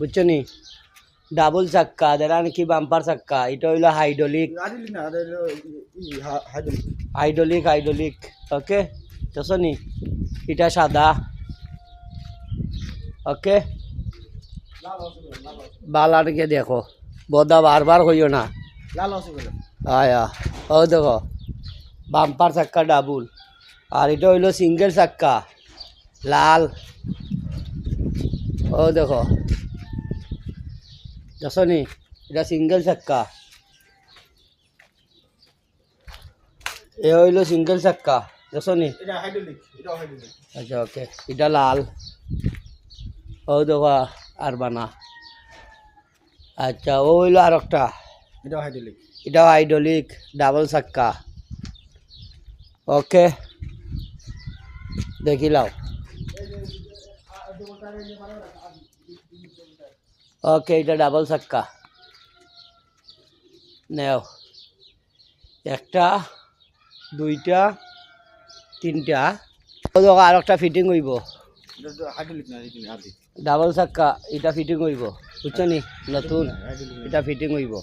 বুঝছ নি? ডাবল চাক্কা দেরা নাকি বাম্পার চাক্কা এটা হইল হাইড্রোলিক হাইড্রোলিক না এটা হলো ই- ই- হা- হাইড্রোলিক হাইড্রোলিক হাইড্রোলিক ওকে বুঝছ নি? এটা সাদা। ওকে বালারকে দেখো। বদা বারবার কইও না। আয়া ও দেখো। বাম্পার চাক্কা ডাবুল আর এটা হইল সিঙ্গেল চাক্কা। লাল। ও দেখো। দেখো নি এটা সিঙ্গেল চাক্কা এ হইল সিঙ্গেল চাক্কা দেখো নি এটা হাইড্রোলিক এটা হাইড্রোলিক আচ্ছা ওকে এটা লাল। ও দেখো আর বানা। আচ্ছা ও হইল আর একটা। এটা হাইড্রোলিক এটা হাইড্রোলিক ডাবল চাক্কা ওকে দেখিলাও ওকে এটা ডাবল চাক্কা নেও। একটা, দুইটা, তিনটা। আর একটা ফিটিং হইব। ডাবল চাক্কা এটা ফিটিং হইব। বুঝছ নি? নতুন, এটা ফিটিং হইব।